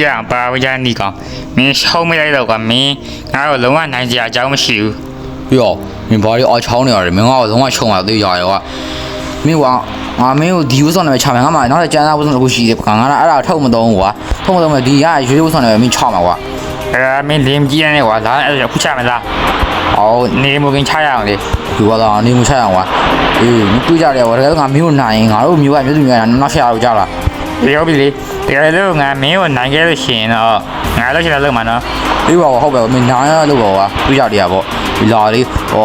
ပြအောင်ပါဝကြနီကောင်မင်းရှောင်းမလိုက်တော့ကွာမင်းငါတို့လုံးဝနိုင်စရာအကြောင်းမရှိဘူးပြီးတော့မင်းဘာလို့အော်ချောင်းနေရတယ်မင်းကတော့လုံးဝချုံလာသေးရရောကမင်းကငါမင်းကိုဒီဝတ်ဆောင်နေချမယ်ငါမှနောက်တဲ့ကျန်းသားဝတ်ဆောင်တစ်ခုရှိတယ်ကွာငါကအဲ့ဒါထုတ်မသုံးဘူးကွာထုတ်မသုံးမယ်ဒီရရွေးဝတ်ဆောင်နေမင်းချမှာကွာအဲမင်းလင်းကြီးနေကွာလာအဲ့ဒါခုချမလားအော်နေမကင်းချရအောင်လေဒီကတော့နေမချရအောင်ကွာအေးမတွေ့ကြတယ်ကွာတကယ်ငါမင်းကိုနိုင်ငါတို့မျိုးကမျိုးသူမျိုးကနောက်ဆက်ရတော့ကြလား ပြောပြီလေတကယ်လို့ငါမင်းကိုနိုင်ခဲ့လို့ရှိရင်တော့ငါလို့ရှိတယ်လို့မှနော် အေးပါဟုတ်ပဲမင်းနိုင်ရလို့ပေါ့ကွာတွေ့ကြတယ်ပေါ့ဒီလာလေးဩ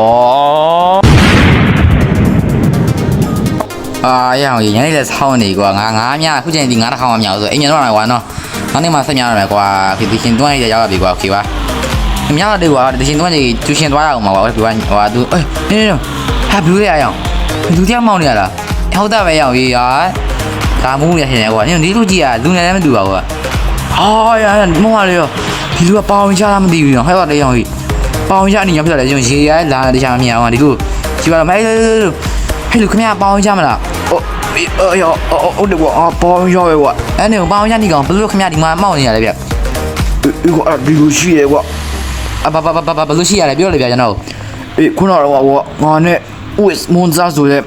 အာရအောင်ညနေလည်းဆောင်းနေကွာငါငါးမြခုချိန်ဒီငါးတစ်ခေါင်မှမမြောက်ဆိုအိမ်ညတော့ကွာနော်နောက်နေ့မှဆက်များရမယ်ကွာဒီဒီရှင်တွန်းရရောက်ပြီကွာโอเคပါအများတယ်ကွာဒီရှင်တွန်းကြီးကျူရှင်သွားရအောင်ပါကွာဒီကဟိုသူအေးနေနေဟာဘူးရအောင်လူတယောက်မောင်းနေရလားဟုတ်တာပဲရောက်ရေးရ ဒါမူးရရှင်ရကွာနင်ဒီလူကြီးကလူနယ်လည်းမတူပါဘူးကွာဟာရမောင်းရလေဒီလူကပေါင်ချတာမသိဘူးရောဟဲ့ပါလေရောက်ရေးပေါင်ချနေရဖြစ်တယ်ကျွန်တော်ရေရလာတခြားမမြင်အောင်ဒီလူဒီပါမဲဟဲ့လူခင်ဗျာပေါင်ချမလားအော်အော်အော်အော်ဒီကွာပေါင်ချပဲကွာအဲ့နေပေါင်ချနေကောင်ဘယ်လိုခင်ဗျာဒီမှာမောင်းနေရလဲဗျအေးကွာဒီလိုရှိရဲကွာအဘဘဘဘဘလို့ရှိရလဲပြောလေဗျာကျွန်တော်အေးခုနကတော့ကွာငါနဲ့ West Monza ဆိုတဲ့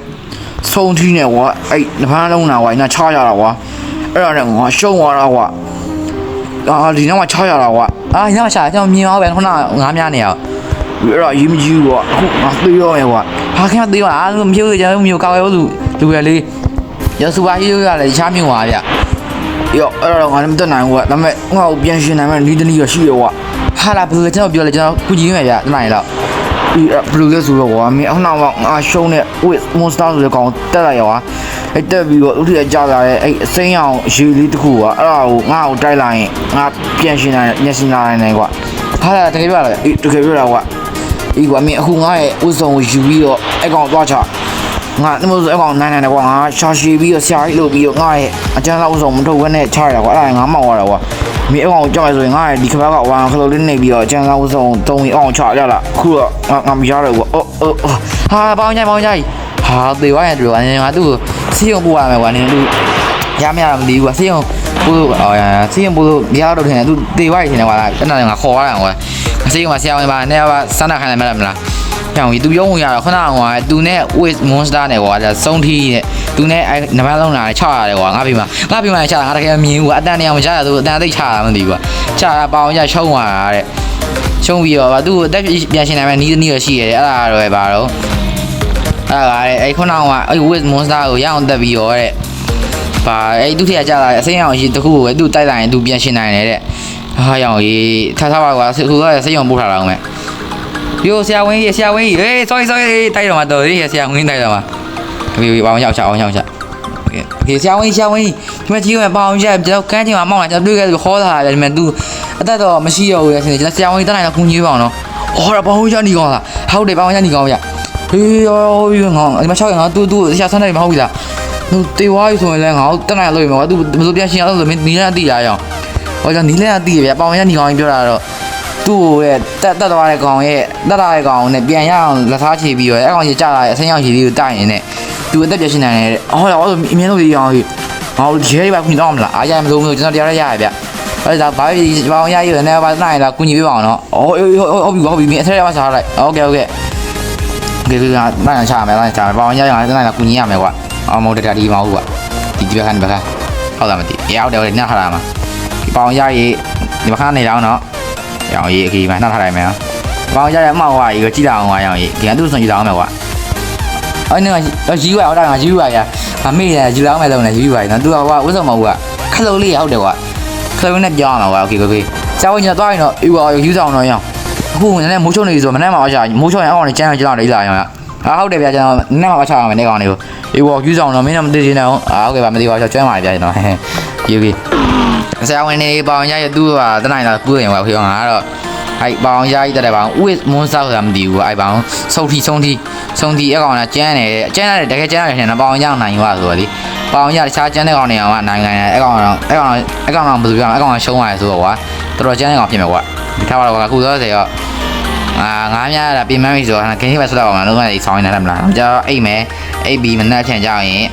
ဆုံးထီးနဲ့ကွာအဲ့နဖန်းလုံးနာကွာညချရတာကွာအဲ့ဒါနဲ့ငါရှုံးသွားတာကွာအာဒီနောက်မှာချရတာကွာအာညမချာကျွန်တော်မြင်အောင်ပဲခုနငားများနေအောင်အဲ့ဒါရေးမကြီးကွာအခုငါသိရောရဲ့ကွာဟာခင်ဗျသေးပါအားလုံးမျိုးကျွန်တော်မျိုးကောက်ရောလူလူရလေးရစူပါဟီးရိုးရလဲချားမြုံပါဗျရောအဲ့ဒါတော့ငါလည်းမတက်နိုင်ဘူးကွာဒါပေမဲ့ငါ့ကိုပြန်ရှင်းနိုင်မဲ့နီးတနည်းရရှိရဲကွာဟာလာဘယ်ကျွန်တော်ပြောလဲကျွန်တော်ကုကြီးမယ်ဗျတနိုင်တော့အေး ဘယ်လိုလဲဆိုတော့ကွာမင်းအခုနောက်ငါရှုံးတဲ့ West Monster ဆိုတဲ့ကောင်တက်လာရောအဲ့တက်ပြီးတော့ဥထီကြာလာတဲ့အဲ့အစိမ်းအောင်ရေလေးတစ်ခုကွာအဲ့ဒါကိုငါ့ကိုတိုက်လာရင်ငါပြန်ရှင်းနိုင်ညရှင်းနိုင်နိုင်ကွာဟာလာတကယ်ပြောလားအေးတကယ်ပြောတာကွာအေးကွာမင်းအခုငါရဲ့ဥဆောင်ကိုယူပြီးတော့အဲ့ကောင်သွားချ ငါနှမို့ဆိုအဲ့ကောင်နိုင်နိုင်တယ်ကွာငါရှာရှည်ပြီးတော့ဆရာကြီးလုပ်ပြီးတော့ငါရဲ့အကျန်းလောက်ဥဆောင်မထုတ်ဘဲနဲ့ချရတာကွာအဲ့ဒါငါမောက်ရတာကွာမင်းအဲ့ကောင်ကြောက်ရဆိုရင်ငါရဲ့ဒီခဘကဝါခလုတ်လေးနေပြီးတော့အကျန်းလောက်ဥဆောင်တုံးရင်အောင်ချရလာခုတော့ငါငါမရတော့ကွာအော်အော်အော်ဟာပေါင်းကြပေါင်းကြဟာသေသွားရင်တို့အနေငါသူ့ကိုစီးုံပို့ရမယ်ကွာနင်သူရမရမသိဘူးကွာစီးုံပို့အော်စီးုံပို့လို့မရတော့ထင်တယ်သူသေသွားရင်ထင်တယ်ကွာအဲ့ဒါငါခေါ်ရတာကွာစီးုံကဆရာဝန်ပါနဲ့ကစမ်းတာခိုင်းလိုက်မလားမလား ကြောင်ကြီးသူရုံးဝင်ရတော့ခဏကွာသူနဲ့ with monster နဲ့ကွာဒါစုံထီးနဲ့သူနဲ့အဲနမလုံးလာချရတယ်ကွာငါပြမှာငါပြမှာချတာငါတကယ်မြင်ဘူးအတန်နေအောင်ချတာသူအတန်သိချတာမသိဘူးကွာချတာပေါအောင်ချရှုံးသွားတာတဲ့ရှုံးပြီးတော့သူ့အသက်ပြန်ရှင်နိုင်မဲ့နီးနီးရရှိရတယ်အဲ့ဒါတော့ဘာတော့အဲ့ဒါလေအဲ့ခုနကအဲ့ with monster ကိုရအောင်တက်ပြီးရောတဲ့။ဘာအဲ့သူထည့်ကြလာအစိမ်းအောင်ရှိတခုကိုပဲသူတိုက်လိုက်ရင်သူပြန်ရှင်းနိုင်တယ်တဲ့။ဟာရောင်ကြီးထားထားပါကွာခုကစိတ်အောင်ပို့ထားတော့မ ယ်။ပြိုဆရာဝင်းကြီးဆရာဝင်းကြီးဟေး sorry sorry တိုက်တော့မှာတော်ကြီးဆရာဝင်းတိုက်တော့မှာ။ဒီဘာအောင်ရောက်ချအောင်ရောက်ချ။ဒီဆရာဝင်းဆရာဝင်းဒီမှာကြီးကပေါအောင်ချက်ကျွန်တော်ကန်းချင်မှာမောင်းလာကျွန်တော်တွေ့ခဲ့ပြီးခေါ်လာတယ်ဒီမှာ तू အသက်တော့မရှိတော့ဘူးလေဆရာဆရာဝင်းတက်နိုင်တော့ခုကြီးပါအောင်နော်။အော်ဒါပေါအောင်ချက်နေကောင်းလား။ဟုတ်တယ်ပေါအောင်ချက်နေကောင်းဗျ။ဟေးရောပြီးငါဒီမှာ6ရငါတူတူဆရာဆန်းနေမဟုတ်ဘူးလားဟိုတေဝါကြီးဆိုရင်လည်းငါတက်နိုင်လို့ရမှာ तू ဘယ်လိုပြန်ရှင်းအောင်လို့မင်းနီးလန်းအတိရအောင်ဟောကြောင့်နီးလန်းအတိရဗျပေါင်ရညီကောင်ကြီးပြောတာတော့ သူ့ရဲ့တက်တက်သွားတဲ့ကောင်ရဲ့တက်လာတဲ့ကောင်နဲ့ပြန်ရအောင်လက်သားချေပြီးတော့အဲ့ကောင်ကြီးကြာလာတဲ့အဆင်းရောက်ကြီးလေးကိုတိုက်နေနဲ့ तू အသက်ပြန်ရှင်းနိုင်တယ်ဟောတော့အမြင်လို့ဒီအောင်ကြီးဟောဒီရဲပါခုတော့မလားအားရမလို့မလို့ကျွန်တော်တရားရရရဗျအဲ့ဒါဘာဘာအောင်ရရရနဲ့ဘာနိုင်လားကုညီပေးပါအောင်နော်အော်ဟုတ်ပြီဟုတ်ပြီမင်းအထက်ရမှာစားလိုက်โอเคโอเค ကဲကဲကနိုင်ချမယ်နိုင်ချမယ်ပေါင်ရရနိုင်လာကူညီရမယ်ကွာအောင်မို့တတဒီမဟုတ်ကွာဒီဒီဘက်ကနေဘက်ကဟုတ်လားမသိရောက်တယ်ညှထားတာမှာဒီပေါင်ရရေးဒီဘက်ကနေတော့နော် ရောင်ရေးအကြီးမှနှှထားလိုက်မယ်နော်ပေါင်ရရအမောက်ဝါကြီးကိုကြည့်လာအောင်ကွာရောင်ရေးဒီကသူ့စွန်ကြည့်လာအောင်မယ်ကွာအဲ့နေကရီးဝါဟုတ်တာကရီးဝါရမမေ့ရယူလာအောင်မယ်လို့နေရီးဝါနော်သူကကွာဝတ်စုံမဟုတ်ကွာခလုံးလေးဟုတ်တယ်ကွာခလုံးနဲ့ပြောင်းမှာကွာโอเคโอเคကျောင်းညတော့ရင်တော့အေးကွာယူဆောင်တော့ရအောင် အခုနည်းနည်းမိုးချုံနေပြီဆိုမနေ့မှအချာမိုးချုံရင်အောက်ကနေကျန်းကျန်းတော့လေးလာရောင်ရအာဟုတ်တယ်ဗျာကျွန်တော်နည်းနည်းမှအချာရမယ်နေကောင်လေးကိုအေးဝယူဆောင်တော့မင်းတော့မသိသေးနဲ့အောင်အာဟုတ်ကဲ့ပါမသိပါဘူးကျွမ်းပါလေဗျာကျွန်တော်ဟဲဟဲယူပြီ ဆရာဝန်နေပေါင်ရရသူ့ဟာတနိုင်တော့ပူးရင်ပါခေအောင်ငါတော့အဲ့ပေါင်ရရတက်တယ်ပေါင် with moon south ဆိုတာမသိဘူးအဲ့ပေါင်စုတ်ထီဆုံးထီဆုံးထီအကောင်ကကျန်းတယ်ကျန်းတယ်တကယ်ကျန်းတယ်ရှင်ပေါင်ရနိုင်ရွာဆိုတော့လေပေါင်ရတခြားကျန်းတဲ့ကောင်တွေအောင်ကနိုင်နိုင်တယ်အကောင်တော့အကောင်အကောင်တော့ဘယ်လိုပြောအကောင်ကရှုံးရတယ်ဆိုတော့ကွာတော်တော်ကျန်းတဲ့ကောင်ဖြစ်မယ်ကွာဒီထားပါတော့ကွာအခုတော့စေရော အာငါးများတာပြင်မပြီဆိုတော့ခင်းခင်းပဲဆက်တော့အောင်လုံးဝအေးဆောင်းနေတယ်မလားကျတော့အိတ်မယ်အိတ်ပြီးမနှက်ချင်ကြရင်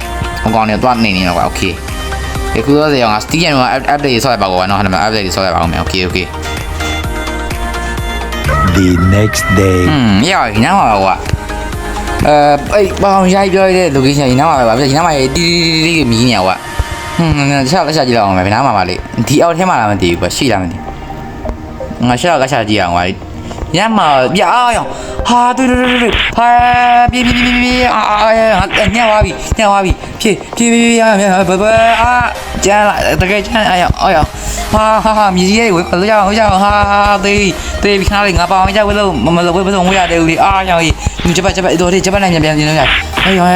ဟိုကောင်တွေတော့နေနေတော့ကွာโอเค ဒီခုတော့ရောငါ Steam က update ဆောက်ရပါကောနော်ဟာမှာ update ဆောက်ရပါအောင်မယ် okay okay The next day. อืมရပါပြီနားမှာပါကွာအဲအဲ့ပေါင်ရိုက်ပြောရတဲ့ location ကြီးနားမှာပါဗျာဒီနားမှာတီးတီးတီးမီးနေကွာဟွန်းငါရှာလက်ရှာကြည့်လောက်အောင်မယ်ဘယ်နားမှာပါလေဒီအောက်ထဲမှာလားမသိဘူးကွာရှိလားမသိငါရှာလက်ရှာကြည့်အောင်ကွာညမှာပြအောင် ဟာတွေ့တွေ့တွေ့ဟာပြေးပြေးပြေးပြေးအာညဝါပြီညဝါပြီဖြည့်ဖြည့်ဖြည့်ဘဘအာကျန်လာတကယ်ကျန်အာအာဟာဟာဟာမြည်ကြီးဝေးလို့ရအောင်ရအောင်ဟာသေးသေးပြီးခါလေးငါပေါင်ကြဝဲလို့မမလို့ဝဲမဆုံးဝဲရတယ်ဦးလေးအာရောင်ကြီးဒီချက်ပတ်ချက်ပတ်တော်လေးချက်ပတ်နိုင်ပြန်ပြန်နေလို့ရအာရောင်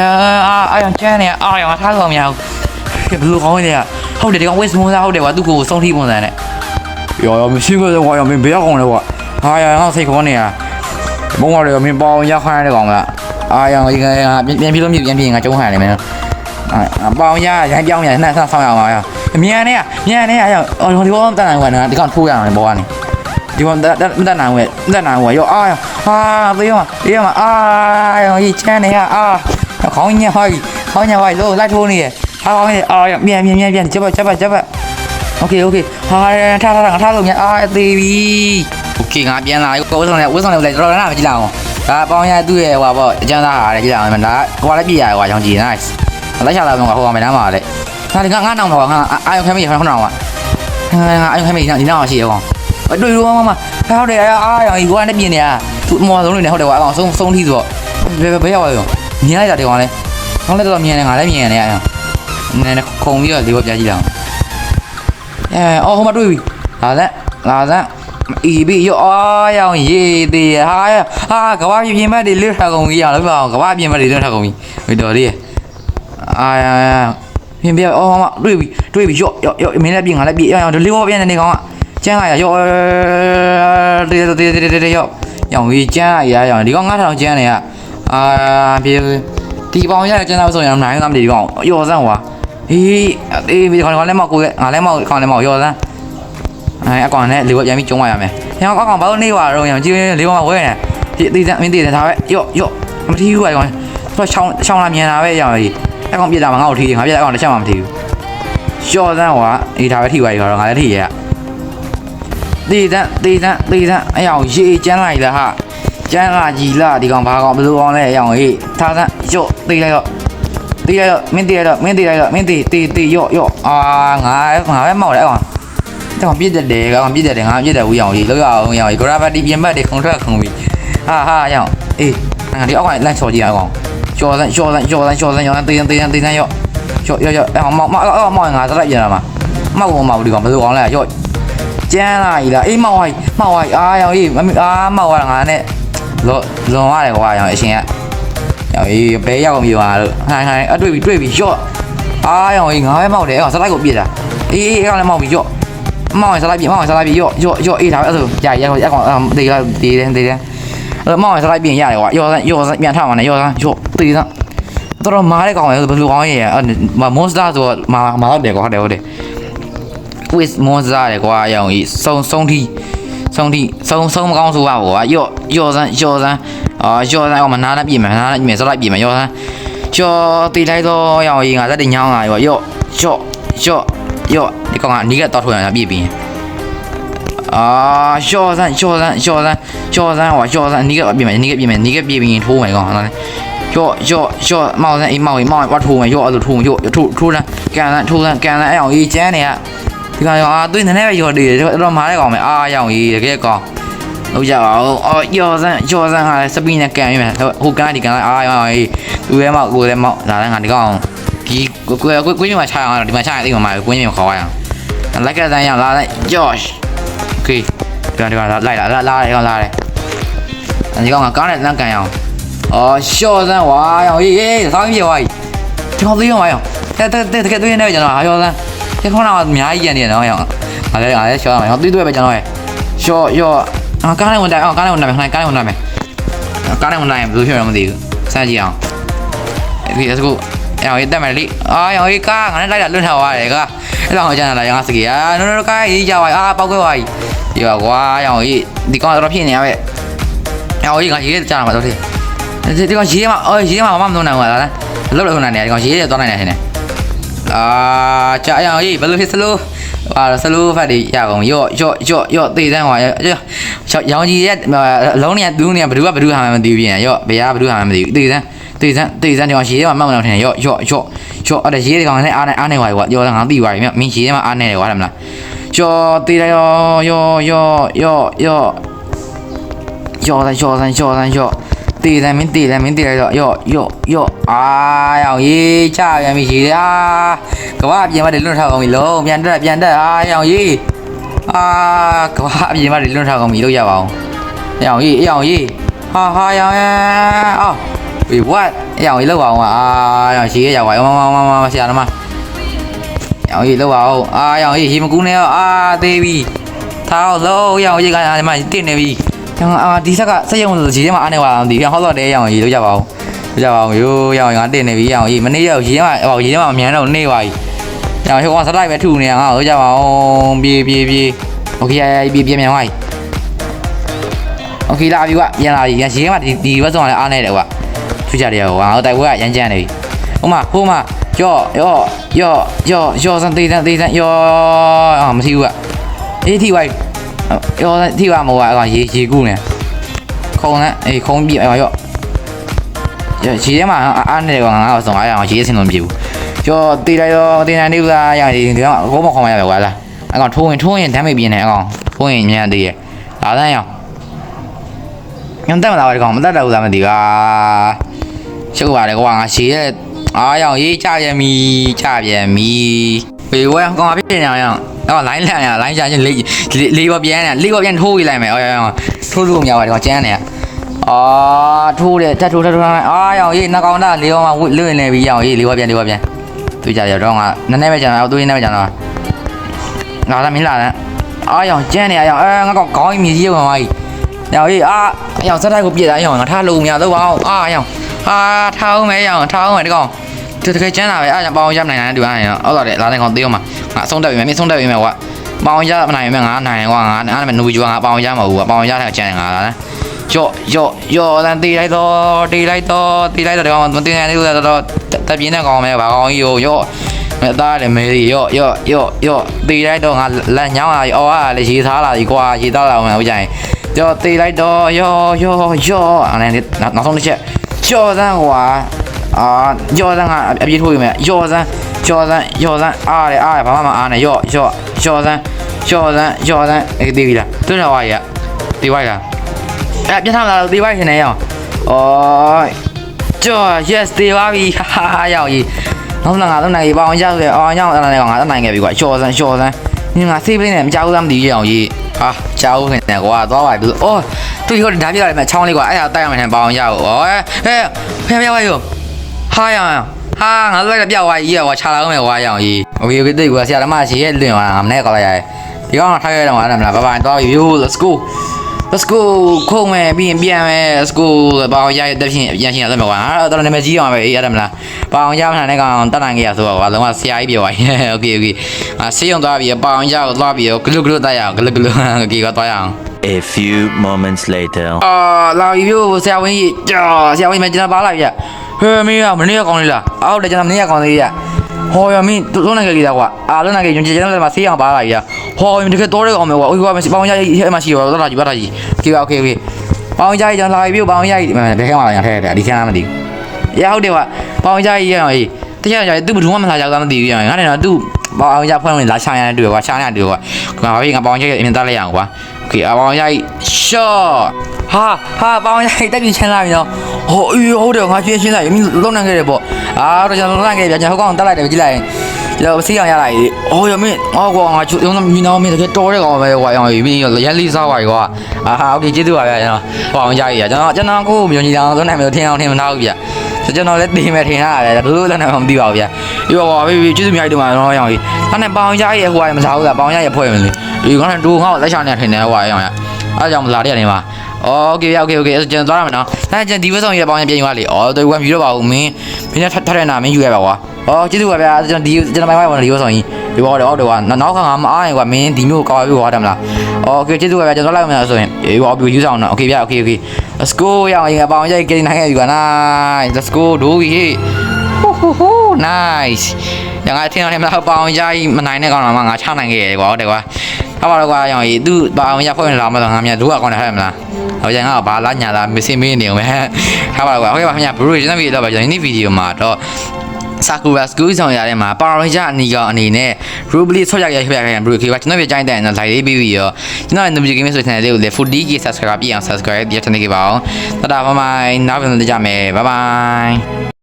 အာအာရောင်ကျန်နေအာရောင်ထားလို့မရဘူးဘယ်လိုကောင်းလဲဟုတ်တယ်ဒီကောင်ဝဲစမုန်းသားဟုတ်တယ်ကွာသူ့ကိုစုံထိပုံစံနဲ့ရောရောမရှိဘူးကွာရောမင်းဘယ်ရောက်အောင်လဲကွာဟာရောင်စိတ်ခေါ်နေတာ ဘုံရတယ်မင်းပေါအောင်ရခိုင်းတယ်ကောင်ကအာရောင်ကြီးကပြန်ပြီးလို့မြပြန်ပြီးငါကျုံးဟန်နေမယ်အာပေါအောင်ရရိုင်းပြောင်းရနှက်ဆောင်းဆောင်ရအောင်ရမြန်နေရမြန်နေရရောအော်ဒီဘောတန်နိုင်ဝင်ဒီကောင်ထိုးရအောင်ဘောကနေဒီဘောတန်တန်နိုင်ဝင်တန်နိုင်ဝင်ရောအာဟာသေးရမသေးရမအာရောကြီးချမ်းနေရအာခေါင်းညက်ဟိုင်းခေါင်းညက်ဟိုင်းလို့လိုက်ထိုးနေရဟာခေါင်းညက်အာမြန်မြန်မြန်မြန်ချက်ပတ်ချက်ပတ်ချက်ပတ်โอเคโอเคဟာထားထားထားလို့မြန်အာသေးပြီ โอเคငါပြန်လာကိုဝတ်ဆောင်လေးဝတ်ဆောင်လေးလည်းတော်တော်နားမကြည့်လောက်အောင်ဒါပေါင်းရသူ့ရဲ့ဟိုပါပေါ့အကျန်းသားဟာလည်းကြည့်လောက်အောင်ဒါဟိုကလည်းပြည့်ရတယ်ကွာရောင်ကြည့် nice လိုက်ချလာတော့ကွာဟိုကမယ်နားမှာလည်းငါဒီငါငါနောင်တော့ငါအာယုံခဲမိခဏခဏတော့ငါအာယုံခဲမိဒီနောက်ရှိရကောင်အတွေ့လို့မမဟောတယ်အာရောင်ကြီးကွာနဲ့ပြင်းနေတာသူအမော်ဆုံးနေဟုတ်တယ်ကွာအောင်ဆုံးဆုံးထိဆိုတော့ဘယ်ဘယ်ရောက်ရောမြင်လိုက်တာဒီကောင်လဲကောင်းလဲတော့မြင်နေငါလည်းမြင်နေရအောင်နည်းနည်းခုံပြီးတော့လေးဘောပြကြည့်လောက်အဲအော်ဟိုမှာတွေ့ပြီလာလက်လာလက် อีบี yo အာရောင်ရေးသေးဟာဟာကဘာပြင်းမတွေလွတ်ထားကုန်ကြီးရလို့ပြောကဘာပြင်းမတွေလွတ်ထားကုန်ကြီးဝီတော်လေးအာပြင်းပြအော်မတွေ့ပြီတွေ့ပြီရော့ရော့ရော့မင်းလည်းပြင်ငါလည်းပြင်ရောင်ဒီလေးဘောပြန်နေကောင်ကကျန်းလာရရော့တေးတေးတေးတေးရော့ရောင်ကြီးကျန်းရရောင်ဒီကောင်9000ကျန်းနေရအာပြေဒီပေါင်ရကျန်းတော့ဆိုရင်နိုင်သားမဒီကောင်ရော့စမ်းဟွာအေးအေးဒီကောင်လည်းမောက်ကိုငါလည်းမောက်ကောင်လည်းမောက်ရော့စမ်း အဲအကောင်နဲ့လေးဘပြန်ပြီးကျုံးရရမယ်။ရောင်အကောင်ဘာလို့နေပါတော့ရောင်ကြည့်လေးဘဝဲနေ။ဒီသေးစမ်းမင်းသေးတယ်ဒါပဲရော့ရော့မထီးဘူးအကောင်။သူကချောင်းချောင်းလာမြန်တာပဲရောင်ကြီး။အကောင်ပြစ်တာမှငါ့ကိုထီးတယ်ငါပြစ်အကောင်တစ်ချက်မှမထီးဘူး။ရှော့စမ်းဟွာအေးဒါပဲထီးပါရောငါလည်းထီးရ။သေးစမ်းသေးစမ်းသေးစမ်းအယောင်ရေကျန်းလိုက်တာဟာ ကျန်းလာကြီးလာဒီကောင်ဘာကောင်ဘယ်လိုကောင်လဲအယောင်ကြီးထားစမ်းရော့သေးလိုက်ရော့သေးလိုက်ရော့မင်းသေးလိုက်ရော့မင်းသေးလိုက်ရော့မင်းသေးသေးသေးရော့ရော့အာငါငါပဲမောက်တယ်အကောင်တော့ပြည့်တယ်လေကောင်ပြည့်တယ်ငါပြည့်တယ်ဦးရောင်ကြီးလောက်ရအောင်ရောင်ကြီး gravity ပြင်ပတ်တွေခုံထွက်ခုံပြီးဟာဟာရောင်အေးငါဒီအောက်ကလန့်ချော်ကြည့်အောင်ကျော်စမ်းကျော်စမ်းကျော်စမ်းကျော်စမ်းကျော်စမ်းတေးတေးတေးတေးရော့ကျော်ရော့ရော့အောင်မောက်မောက်အော်မောက်ငါစလိုက်ပြန်လာမှာမောက်မောက်ဒီကောင်ဘယ်လိုအောင်လဲရော့ကျန်းလာကြီးလားအေးမောက်ဟိုင်းမောက်ဟိုင်းအာရောင်ကြီးမမအာမောက်ရငါနဲ့လောလွန်ရတယ်ကွာရောင်အရှင်ကရောင်ကြီးဘဲရောက်မြေပါလို့ဟိုင်းဟိုင်းအတွေ့ပြီတွေ့ပြီရော့အာရောင်ကြီးငါပဲမောက်တယ်အောင်စလိုက်ကိုပြစ်တာအေးအေးကောင်လည်းမောက်ပြီရော့ မောင်ရစားလိုက်ပြီမောင်ရစားလိုက်ပြီရော့ရော့ရော့အေးဒါပဲအဲ့ဆိုရရရကောင်တေးကတေးတယ်တေးတယ်အဲ့မောင်ရစားလိုက်ပြီရတယ်ကွာရော့ရော့ပြန်ထားမှာနဲ့ရော့ရော့တေးသားတော်တော်မားတဲ့ကောင်ရဲ့ဘယ်လိုကောင်ရဲ့အဲ့မွန်စတာဆိုမာမာတော့တယ်ကွာဟုတ်တယ်ဟုတ်တယ် with မွန်စတာတယ်ကွာရောင်ကြီးစုံစုံတီစုံတီစုံစုံမကောင်းဆိုပါကွာရော့ရော့စမ်းရော့စမ်းအာရော့စမ်းအောင်မနာနဲ့ပြင်မယ်နာနဲ့ပြင်စားလိုက်ပြင်မယ်ရော့စမ်းရော့တေးလိုက်တော့ရောင်ကြီးငါတက်တင်ညောင်းလာရော့ရော့ရော့ ရော့ဒီကောင်ကအနီးကတောက်ထွက်ရတာပြည့်ပြီးအာရှော့စမ်းရှော့စမ်းရှော့စမ်းရှော့စမ်းဟောရှော့စမ်းအနီးကပြည့်မယ်အနီးကပြည့်မယ်အနီးကပြည့်ပြီးရင်ထိုးမယ်ကောင်ဟာရော့ရော့ရော့မောင်စမ်းအေးမောင်ကြီးမောင်ကြီးဝါထိုးမယ်ရော့အဲ့လိုထိုးမယ်ရော့ထိုးထိုးစမ်းကန်စမ်းထိုးစမ်းကန်စမ်းအဲ့အောင်ရေးချမ်းနေရဒီကောင်ရောအာသွေးနည်းနည်းပဲရော့တည်တယ်အဲ့တော့မားတဲ့ကောင်မယ်အာရောင်ရေးတကယ်ကောင်လောက်ကြပါအောင်အော်ကျော်စန်းကျော်စန်းဟာစပင်းနဲ့ကန်ရမယ်ဟိုကန်ဒီကန်အားရောင်ရေးသူရဲမောက်ကိုရဲမောက်ဒါလည်းငါဒီကောင် လိုက်လာလာလာဒီကောင်လာတယ်ဒီကောင်ကကားနဲ့လမ်းကန်ရအောင်အော်ရှော့စမ်းဝါရောင်ရေးရေးဆောင်းပြေဝါကြီးဒီကောင်သေးရောဝါရောတဲ့တဲ့တကယ်သေးနေပဲကျွန်တော်ဟာရှော့စမ်းဒီခေါင်းကအများကြီးရနေတယ်နော်ရောင်ငါလည်းငါလည်းရှော့ရမယ်ဟောသေးသေးပဲကျွန်တော်ရဲ့ရှော့ရော့အာကားနဲ့ဝင်တယ်အော်ကားနဲ့ဝင်တယ်ခိုင်းကားနဲ့ဝင်တယ်ကားနဲ့ဝင်တယ်ဘယ်လိုဖြစ်ရမသိဘူးစမ်းကြည့်အောင်ဒီစကူ ရောင်ရေးတက်မယ်လေအာရောင်ရေးကားငါနဲ့လိုက်တာလွတ်ထားသွားတယ်ကားအဲ့တော့ကျွန်တော်လာရောင်စကေအာနော်နော်ကားရေးကြပါအာပောက်ခွဲသွားပြီဒီကကွာရောင်ကြီးဒီကောင်တော့ဖြစ်နေရပဲရောင်ကြီးကရေးကြတာမှာတော့ဒီဒီကောင်ရေးမှာအော်ရေးမှာမမမလုပ်နိုင်ဘူးလားလောက်လောက်နိုင်တယ်ဒီကောင်ရေးရသွားနိုင်တယ်ထင်တယ်အာကြာအောင်ကြီးဘယ်လိုဖြစ်စလို့ဟာစလို့ဖတ်တွေရအောင်ရော့ရော့ရော့ရော့သေစမ်းဟွာရောင်ကြီးရဲ့လုံးနေတူးနေဘယ်သူကဘယ်သူဟာမှမသိဘူးပြင်ရော့ဘယ်ကဘယ်သူဟာမှမသိဘူးသေစမ်း သေစမ်းသေစမ်းဒီမှာရေထဲမှာမှောက်မလို့ထင်ရော့ရော့ရော့ရော့အဲ့ဒါရေဒီကောင်နဲ့အားနဲ့အားနေပါကွာရောငါသိပါပြီမင်းရေထဲမှာအားနေတယ်ကွာတယ်မလားရော့သေတယ်ရောရောရောရောရောရောစမ်းရောစမ်းရောစမ်းရောတေးတယ်မင်းတေးတယ်မင်းတေးလိုက်တော့ရော့ရော့ရော့အာရောင်ရေးချပြန်ပြီရေရာကဘာအပြင်မှာလွတ်ထားကောင်းပြီလုံးပြန်တက်ပြန်တက်အာရောင်ရေးအာကဘာအပြင်မှာလွတ်ထားကောင်းပြီလို့ရပါအောင်ရောင်ရေးရောင်ရေးဟာဟာရောင်ရဲ့အော် wait what ရောင်ရေးလောက်ပါအောင်အာရောင်ရှိရရောက်ပါမမမမဆရာသမားရောင်ရေးလောက်ပါအောင်အာရောင်ရေးရေမကူးနဲ့ရောအာသေးပြီထားအောင်လုံးရောင်ရေးကဒီမှာတင့်နေပြီကျွန်တော်အာဒီဆက်ကစက်ရုံလို့ရေထဲမှာအားနေပါအောင်ဒီဟောတော့တဲရောင်ရေးလို့ကြပါအောင်လို့ကြပါအောင်ရိုးရောင်ရေးကတင့်နေပြီရောင်ရေးမနေ့ရောက်ရေထဲမှာဟောရေထဲမှာအမြန်တော့နေပါပြီရောင်ရေးကစလိုက်ပဲထုနေအောင်လို့ကြပါအောင်ပြေးပြေးပြေးโอเคပြေးပြေးမြန်သွားပြီโอเคလာပြီကွပြန်လာပြီရေထဲမှာဒီဒီဘက်ဆောင်လည်းအားနေတယ်ကွာ ထူးကြတယ်ကွာတိုက်ပွဲကရမ်းကြမ်းနေပြီဟိုမှာဟိုမှာယော့ယော့ယော့ယော့ယော့စံသေးစံသေးစံယော့အာမထီဘူးကအေးထီဝိုက်ယော့ထီဝါမဟုတ်ကွာရေရေကူးနေခုံနဲ့အေးခုံပြအော်ယော့ရေထဲမှာအားနေတယ်ကွာငါ့ကိုဆောင်အားရအောင်ရေစင်လို့မပြေဘူးယော့တေးလိုက်ရောတေးနိုင်နေဘူးလားရရင်ဒီကောင်ကိုမခေါ်မရပဲကွာလားအကောင်ထိုးရင်ထိုးရင်ဒမ်းမိပြင်းနေအကောင်ထိုးရင်မြန်သေးရဲ့လာတန်းရောညံတက်မလာပါဒီကောင်မတက်တော့ဘူးလားမသိပါ ရှုပ်ပါတယ်ကွာငါရှည်ရဲ့အားရောင်ရေးကြပြန်ပြီကြပြန်ပြီဘေဝဲကောင်ကပြင်းနေအောင်တော့လိုင်းလန်ရလိုင်းချချင်းလေးလေးပေါ်ပြန်နေလေးပေါ်ပြန်ထိုးရလိုက်မယ်အော်ရောင်ထိုးလို့မရပါဘူးကျန်းနေအာထိုးတယ်တက်ထိုးတက်ထိုးအားရောင်ရေးနှကောင်သားလေးပေါ်မှာလွင့်နေပြီရောင်ရေးလေးပေါ်ပြန်လေးပေါ်ပြန်သူကြရတော့ငါနည်းနည်းပဲကြံတော့သူရင်းနေပဲကြံတော့ငါလာမင်းလာတယ်အားရောင်ကျန်းနေရောင်အဲငါကောင်ခေါင်းကြီးမြည်ကြီးဝင်သွားပြီရောင်ရေးအာရောင်စက်တိုက်ကိုပြစ်တာရောင်ငါထားလို့မရတော့ပါဘူးအာရောင်အာထားအောင်မဲရအောင် ထားအောင်မဲဒီကောင်သူတကယ်ကျန်းလာပဲအားကြောင့်ပေါအောင်ရမနိုင်တယ်တူအားရအောင်ဟုတ်တော့လေလာတဲ့ကောင်သေးအောင်မှာငါအဆုံးတက်ပြီမယ်မင်းဆုံးတက်ပြီမယ်ကွာပေါအောင်ရမနိုင်မယ်ငါနိုင်ကွာငါအားနဲ့နူဂျူငါပေါအောင်ရမှာဘူးကွာပေါအောင်ရတဲ့ကျန်းငါလာတယ်ကြော့ကြော့ကြော့တန်တီးလိုက်တော့တီးလိုက်တော့တီးလိုက်တော့ဒီကောင်မတင်နိုင်ဘူးတော့တက်ပြင်းတဲ့ကောင်မဲဘာ ကောင်ကြီးရောရော့မသားတယ်မေးရော့ရော့ရော့ရော့တီးလိုက်တော့ငါလက်ညောင်းလာအော်အားလေရေသားလာပြီကွာရေသားလာအောင်မယ်ဟုတ်ကြရင်ကြော့တီးလိုက်တော့ရော့ရော့ရော့အဲ့ဒါနောက်ဆုံးတစ်ချက်ကျော်စမ်းကွာအာကျော်စမ်းကအပြေးထိုးရမယ်ကျော်စမ်းကျော်စမ်းကျော်စမ်းအားရအားရဘာမှမအားနဲ့ရော့ရော့ကျော်စမ်းကျော်စမ်းကျော်စမ်းအေးတေးပြီလားတွန်းတော်ဝါရတေးဝိုက်လားအဲ့ပြန်ထလာတော့တေးဝိုက်ရှင်နေရအောင်အော်ကျော် yes တေးပါပြီဟာဟာရောက်ကြီးနောက်လာငါတော့နိုင်ပေါအောင်ရောက်ခဲ့အောင်ရောက်လာနေကောင်ငါတော့နိုင်ခဲ့ပြီကွာကျော်စမ်းကျော်စမ်း ညငါဆေးပလင်းနဲ့မကြောက်သားမသိရအောင်ကြီးဟာကြောက်ခင်နေကွာသွားပါပြီအော်သူဒီဟိုဓာတ်ပြရတယ်မချောင်းလေးကွာအဲ့ဒါတိုက်ရမယ်ထင်ပေါအောင်ရအောင်ဩဟဲ့ဖျက်ဖျက်ဝါရောဟာရအောင်ဟာငါတို့ကပြောက်ဝါကြီးရောခြာလာအောင်မယ်ဝါရအောင်ကြီးโอเคโอเคတိတ်ကွာဆရာသမားရှေ့ရဲ့လွင်သွားတာငါမနဲ့ကောက်လိုက်ရတယ်ဒီကောင်ထားခဲ့တော့ငါလည်းမလားဘိုင်ဘိုင်သွားပြီ let's go Let's go ခုံမယ်ပြီးရင်ပြန်မယ် Let's go ပေါအောင်ရရတက်ဖြင့်ပြန်ရှင်ရလက်မယ်ကွာအဲ့တော့တော်တော်နာမည်ကြီးအောင်ပဲအေးရတယ်မလားပေါအောင်ရမှန်းတဲ့ကောင်တက်နိုင်ကြရဆိုတော့ကွာလုံးဝဆရာကြီးပြောပါရဲ့ Okay okay အာဆေးရုံသွားပြီးပေါအောင်ရကိုသွားပြီးဂလုဂလုတက်ရအောင်ဂလုဂလု Okay ကသွားရအောင် A few moments later အာလာပြီးပြို့ဆရာဝန်ကြီးကြော်ဆရာဝန်ကြီးမကျွန်တော်ပါလာပြီဟဲ့မင်းကမနေ့ကကောင်းလေးလားအောက်တယ်ကျွန်တော်မနေ့ကကောင်းလေးရ ဟောရမင်းလုံးနိုင်ကြလေးသားကွာအာလုံးနိုင်ကြကျွန်တော်လည်းမဆေးအောင်ပါလာပြီဟောတကယ်တော့တဲ့ကောင်မယ်ကွာအိုးကွာပေါင်းရရဲ့အမရှိပါတော့လာကြည့်ပါလာကြည့်โอเคโอเคโอเคပေါင်းရရဲ့ကျွန်တော်လာပြီပြို့ပေါင်းရရဲ့ဘယ်ခဲမှလာရထဲတယ်ဒီခန်းမသိဘူးရဟုတ်တယ်ကွာပေါင်းရရဲ့ရအောင်တရားကြသူ့ဘယ်သူမှမလာကြဘူးမသိဘူးရငါနဲ့တော့သူ့ပေါင်းရဖွင့်ဝင်လာချာရတဲ့တွေ့ကွာချာရတဲ့တွေ့ကွာငါဘာဖြစ်ငါပေါင်းရရဲ့အမြင်တက်လိုက်ရအောင်ကွာ โอเคအပေါင်းရိုက်ရှော့ဟာဟာပေါင်းရိုက်တက်ပြီးချမ်းလာပြီနော် ဟိုအေးဟုတ်တယ်ငါကျွေးရှင်းလိုက်မင်းလုံနိုင်ခဲ့တယ်ပေါ့အာတော့ကျွန်တော်လုံနိုင်ခဲ့ပြန်ကျွန်တော်ဟိုကောင်တက်လိုက်တယ်ကြည့်လိုက်ရင်ကျွန်တော်စီအောင်ရလိုက်အော်ရမင်းအော်ကွာငါကျွေးလုံးမင်းတော့မင်းတကယ်တော်တဲ့ကောင်ပဲကွာရောင်ပြီးရန်လေးစားပါကွာအာဟာโอเคကျေးဇူးပါဗျာကျွန်တော်ပေါင်းရိုက်ရကျွန်တော်ကျွန်တော်ကိုမျိုးညီတောင်လုံနိုင်မျိုးထင်အောင်ထင်မထားဘူးဗျကျွန်တော်လည်းတင်မဲ့ထင်ရတယ်ဘယ်လိုလဲတော့မသိပါဘူးဗျပြီးတော့ပါပြီကျေးဇူးများကြီးတင်ပါတယ်တော့ရောင်ကြီးအဲ့နဲ့ပေါင်းရိုက်ရဟိုကမစားဘူးလားပေါင်းရိုက်ရဖွဲ့မလို့ဒီကောင်ကတူငါ့ကိုလက်ချနေထင်တယ်ဟိုကရောင်ရ အားကြောင့်မလာတဲ့နေမှာ โอเคโอเคโอเคကျွန်တော်သွားရမယ်နော်ဒါကျန်ဒီဝက်ဆောင်ရပေါင်းရင်ပြင်ယူရလေဩတော်ဝမ်ယူတော့ပါဘူးမင်းမင်းထထတဲ့နာမင်းယူရပါကွာဩကျေးဇူးပါဗျာကျွန်တော်ဒီကျွန်တော်မိုင်းဝိုင်းဝင်ဒီဝက်ဆောင်ကြီးဒီဘောတော့အောက်တော့ကွာနောက်ခါငါမအားရင်ကွာမင်းဒီမျိုးကောက်ပြီးကွာတယ်မလားโอเคကျေးဇူးပါဗျာကျွန်တော်လိုက်မယ်ဆိုရင်အေးဘောပြီးယူဆောင်တော့โอเคဗျာโอเคโอเค let's go ရအောင်ရင်ပေါင်းရိုက်ကိန်းနိုင်ခဲ့ပြီကွာ nice let's go ဒိုးကြီးဟိုဟိုဟို nice ရ ငါအထင်တော်နေမလားပေါအောင်ရမနိုင်တဲ့ကောင်တော့မှငါချနိုင်ခဲ့တယ်ကွာဟုတ်တယ်ကွာ ဟုတ်ပါတော့ကွာရောင်ကြီးသူပေါအောင်ရဖွဲ့နေလာမှတော့ငါမြတ်တို့ကကောင်တယ်ဟဲ့မလားဟုတ်ကြငါကဘာလာညာလာမစင်မင်းနေအောင်ပဲဟုတ်ပါတော့ကွာဟုတ်ကဲ့ပါခင်ဗျာဘရိုကျွန်တော်ဗီဒီယိုတော့ပါကျွန်တော်ဒီဗီဒီယိုမှာတော့ Sakura School ဆောင်ရတဲ့မှာပါရဂျာအနီကောင်အနေနဲ့ Rubly ဆော့ရရခဲ့ခဲ့ဘရိုခေပါကျွန်တော်ပြကြိုင်းတဲ့နော် live လေးပြီးပြီးရောကျွန်တော်ရဲ့ Nubji Gaming ဆိုတဲ့ channel လေးကိုလည်း 40k subscribe ပြည့်အောင် subscribe ပြချင်နေကြပါအောင်တတာဘိုင်ဘိုင်နောက်ပြန်ကြည့်ကြမယ်ဘိုင်ဘိုင်